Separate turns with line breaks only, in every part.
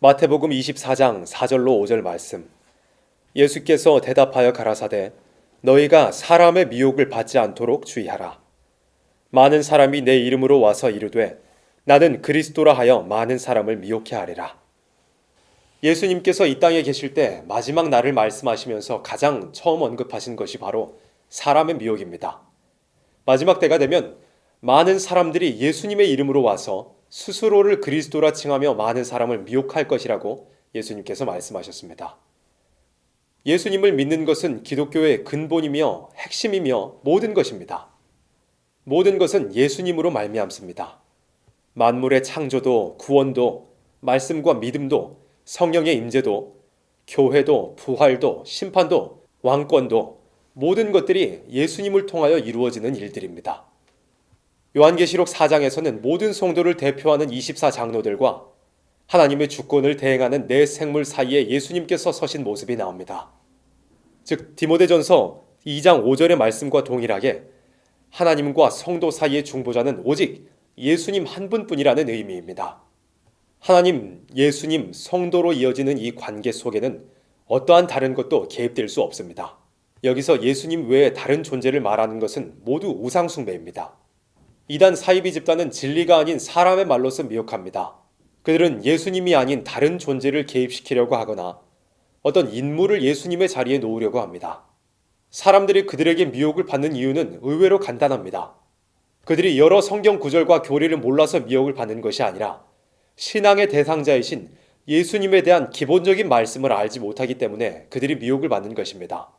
마태복음 24장 4절로 5절 말씀. 예수께서 대답하여 가라사대 너희가 사람의 미혹을 받지 않도록 주의하라. 많은 사람이 내 이름으로 와서 이르되 나는 그리스도라 하여 많은 사람을 미혹해 하리라. 예수님께서 이 땅에 계실 때 마지막 날을 말씀하시면서 가장 처음 언급하신 것이 바로 사람의 미혹입니다. 마지막 때가 되면 많은 사람들이 예수님의 이름으로 와서 스스로를 그리스도라 칭하며 많은 사람을 미혹할 것이라고 예수님께서 말씀하셨습니다. 예수님을 믿는 것은 기독교의 근본이며 핵심이며 모든 것입니다. 모든 것은 예수님으로 말미암습니다. 만물의 창조도 구원도 말씀과 믿음도 성령의 임재도 교회도 부활도 심판도 왕권도 모든 것들이 예수님을 통하여 이루어지는 일들입니다. 요한계시록 4장에서는 모든 성도를 대표하는 24장로들과 하나님의 주권을 대행하는 네 생물 사이에 예수님께서 서신 모습이 나옵니다. 즉 디모데전서 2장 5절의 말씀과 동일하게 하나님과 성도 사이의 중보자는 오직 예수님 한 분뿐이라는 의미입니다. 하나님, 예수님, 성도로 이어지는 이 관계 속에는 어떠한 다른 것도 개입될 수 없습니다. 여기서 예수님 외에 다른 존재를 말하는 것은 모두 우상숭배입니다. 이단 사이비 집단은 진리가 아닌 사람의 말로서 미혹합니다. 그들은 예수님이 아닌 다른 존재를 개입시키려고 하거나 어떤 인물을 예수님의 자리에 놓으려고 합니다. 사람들이 그들에게 미혹을 받는 이유는 의외로 간단합니다. 그들이 여러 성경 구절과 교리를 몰라서 미혹을 받는 것이 아니라 신앙의 대상자이신 예수님에 대한 기본적인 말씀을 알지 못하기 때문에 그들이 미혹을 받는 것입니다.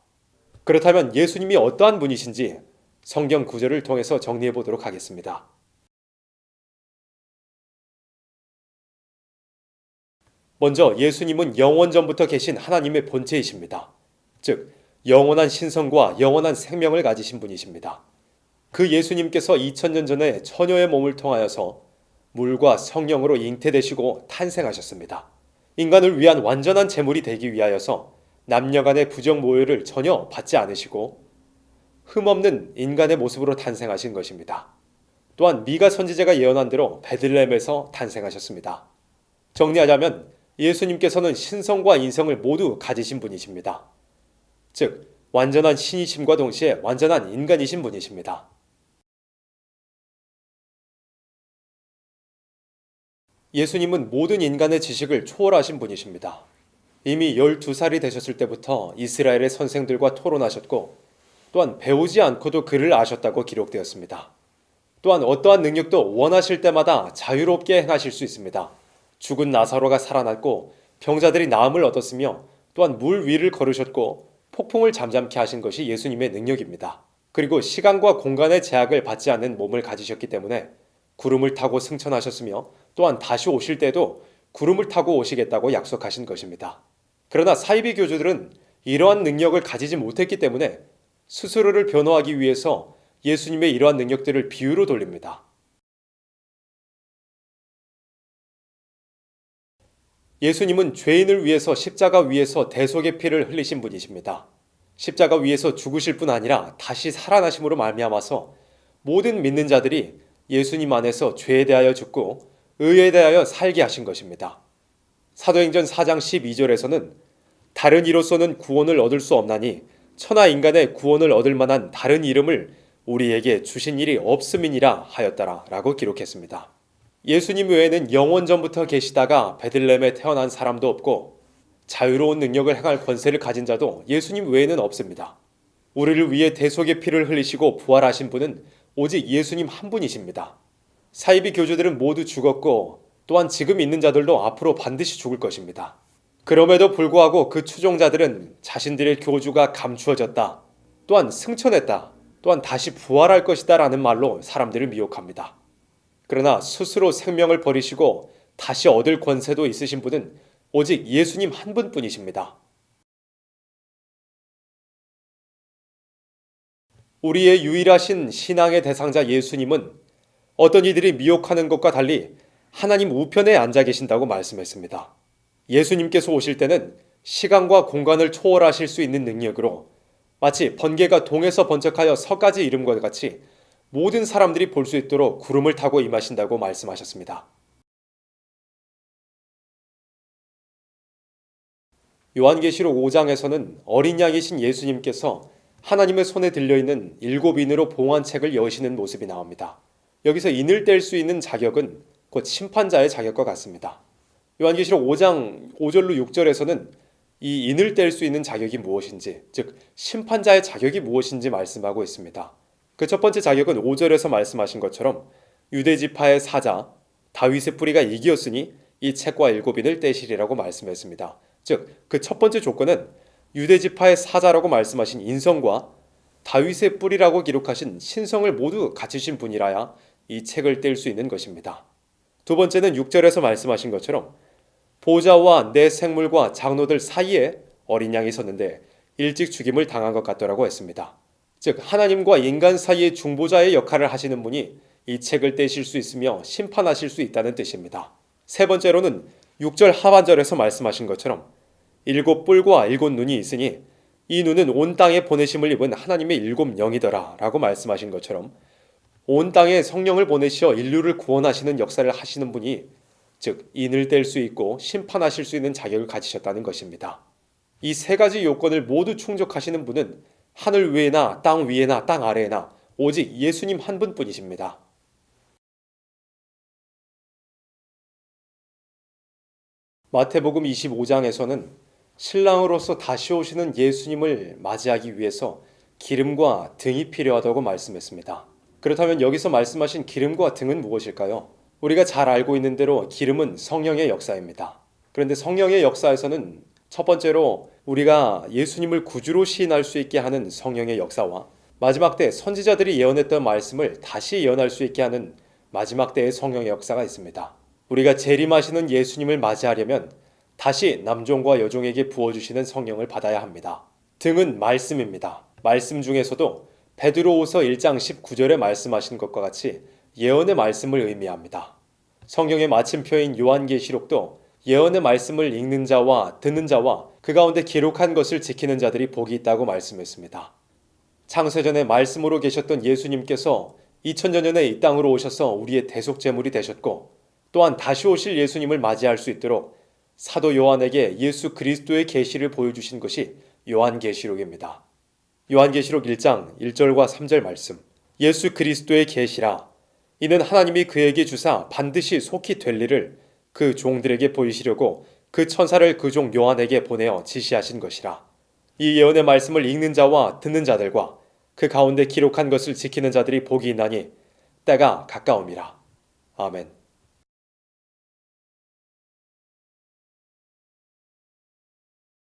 그렇다면 예수님이 어떠한 분이신지 성경 구절을 통해서 정리해 보도록 하겠습니다. 먼저 예수님은 영원 전부터 계신 하나님의 본체이십니다. 즉, 영원한 신성과 영원한 생명을 가지신 분이십니다. 그 예수님께서 2000년 전에 처녀의 몸을 통하여서 물과 성령으로 잉태되시고 탄생하셨습니다. 인간을 위한 완전한 제물이 되기 위하여서 남녀 간의 부정 모욕을 전혀 받지 않으시고 흠없는 인간의 모습으로 탄생하신 것입니다. 또한 미가 선지자가 예언한 대로 베들레헴에서 탄생하셨습니다. 정리하자면 예수님께서는 신성과 인성을 모두 가지신 분이십니다. 즉, 완전한 신이심과 동시에 완전한 인간이신 분이십니다. 예수님은 모든 인간의 지식을 초월하신 분이십니다. 이미 12살이 되셨을 때부터 이스라엘의 선생들과 토론하셨고, 또한 배우지 않고도 그를 아셨다고 기록되었습니다. 또한 어떠한 능력도 원하실 때마다 자유롭게 행하실 수 있습니다. 죽은 나사로가 살아났고 병자들이 나음을 얻었으며 또한 물 위를 걸으셨고 폭풍을 잠잠케 하신 것이 예수님의 능력입니다. 그리고 시간과 공간의 제약을 받지 않는 몸을 가지셨기 때문에 구름을 타고 승천하셨으며 또한 다시 오실 때도 구름을 타고 오시겠다고 약속하신 것입니다. 그러나 사이비 교주들은 이러한 능력을 가지지 못했기 때문에 스스로를 변호하기 위해서 예수님의 이러한 능력들을 비유로 돌립니다. 예수님은 죄인을 위해서 십자가 위에서 대속의 피를 흘리신 분이십니다. 십자가 위에서 죽으실 뿐 아니라 다시 살아나심으로 말미암아서 모든 믿는 자들이 예수님 안에서 죄에 대하여 죽고 의에 대하여 살게 하신 것입니다. 사도행전 4장 12절에서는 다른 이로서는 구원을 얻을 수 없나니 천하 인간의 구원을 얻을 만한 다른 이름을 우리에게 주신 일이 없음이니라 하였다라라고 기록했습니다. 예수님 외에는 영원 전부터 계시다가 베들렘에 태어난 사람도 없고 자유로운 능력을 행할 권세를 가진 자도 예수님 외에는 없습니다. 우리를 위해 대속의 피를 흘리시고 부활하신 분은 오직 예수님 한 분이십니다. 사이비 교주들은 모두 죽었고 또한 지금 있는 자들도 앞으로 반드시 죽을 것입니다. 그럼에도 불구하고 그 추종자들은 자신들의 교주가 감추어졌다. 또한 승천했다. 또한 다시 부활할 것이다 라는 말로 사람들을 미혹합니다. 그러나 스스로 생명을 버리시고 다시 얻을 권세도 있으신 분은 오직 예수님 한 분뿐이십니다. 우리의 유일하신 신앙의 대상자 예수님은 어떤 이들이 미혹하는 것과 달리 하나님 우편에 앉아 계신다고 말씀했습니다. 예수님께서 오실 때는 시간과 공간을 초월하실 수 있는 능력으로 마치 번개가 동에서 번쩍하여 서까지 이름과 같이 모든 사람들이 볼 수 있도록 구름을 타고 임하신다고 말씀하셨습니다. 요한계시록 5장에서는 어린 양이신 예수님께서 하나님의 손에 들려있는 일곱 인으로 봉한 책을 여시는 모습이 나옵니다. 여기서 인을 뗄 수 있는 자격은 곧 심판자의 자격과 같습니다. 요한계시록 5장 5절로 6절에서는 이 인을 뗄 수 있는 자격이 무엇인지, 즉 심판자의 자격이 무엇인지 말씀하고 있습니다. 그 첫 번째 자격은 5절에서 말씀하신 것처럼 유대 지파의 사자 다윗의 뿌리가 이기었으니 이 책과 일곱인을 떼시리라고 말씀했습니다. 즉 그 첫 번째 조건은 유대 지파의 사자라고 말씀하신 인성과 다윗의 뿌리라고 기록하신 신성을 모두 갖추신 분이라야 이 책을 뗄 수 있는 것입니다. 두 번째는 6절에서 말씀하신 것처럼 보좌와 내 생물과 장로들 사이에 어린 양이 섰는데 일찍 죽임을 당한 것 같더라고 했습니다. 즉 하나님과 인간 사이의 중보자의 역할을 하시는 분이 이 책을 떼실 수 있으며 심판하실 수 있다는 뜻입니다. 세 번째로는 6절 하반절에서 말씀하신 것처럼 일곱 뿔과 일곱 눈이 있으니 이 눈은 온 땅에 보내심을 입은 하나님의 일곱 영이더라 라고 말씀하신 것처럼 온 땅에 성령을 보내시어 인류를 구원하시는 역사를 하시는 분이 즉 인을 뗄 수 있고 심판하실 수 있는 자격을 가지셨다는 것입니다. 이 세 가지 요건을 모두 충족하시는 분은 하늘 위에나 땅 위에나 땅 아래에나 오직 예수님 한 분뿐이십니다. 마태복음 25장에서는 신랑으로서 다시 오시는 예수님을 맞이하기 위해서 기름과 등이 필요하다고 말씀했습니다. 그렇다면 여기서 말씀하신 기름과 등은 무엇일까요? 우리가 잘 알고 있는 대로 기름은 성령의 역사입니다. 그런데 성령의 역사에서는 첫 번째로 우리가 예수님을 구주로 시인할 수 있게 하는 성령의 역사와 마지막 때 선지자들이 예언했던 말씀을 다시 예언할 수 있게 하는 마지막 때의 성령의 역사가 있습니다. 우리가 재림하시는 예수님을 맞이하려면 다시 남종과 여종에게 부어주시는 성령을 받아야 합니다. 등은 말씀입니다. 말씀 중에서도 베드로후서 1장 19절에 말씀하신 것과 같이 예언의 말씀을 의미합니다. 성경의 마침표인 요한계시록도 예언의 말씀을 읽는 자와 듣는 자와 그 가운데 기록한 것을 지키는 자들이 복이 있다고 말씀했습니다. 창세전에 말씀으로 계셨던 예수님께서 2000년 전에 이 땅으로 오셔서 우리의 대속 제물이 되셨고 또한 다시 오실 예수님을 맞이할 수 있도록 사도 요한에게 예수 그리스도의 계시를 보여주신 것이 요한계시록입니다. 요한계시록 1장 1절과 3절 말씀. 예수 그리스도의 계시라. 이는 하나님이 그에게 주사 반드시 속히 될 일을 그 종들에게 보이시려고 그 천사를 그 종 요한에게 보내어 지시하신 것이라. 이 예언의 말씀을 읽는 자와 듣는 자들과 그 가운데 기록한 것을 지키는 자들이 복이 있나니 때가 가까움이라. 아멘.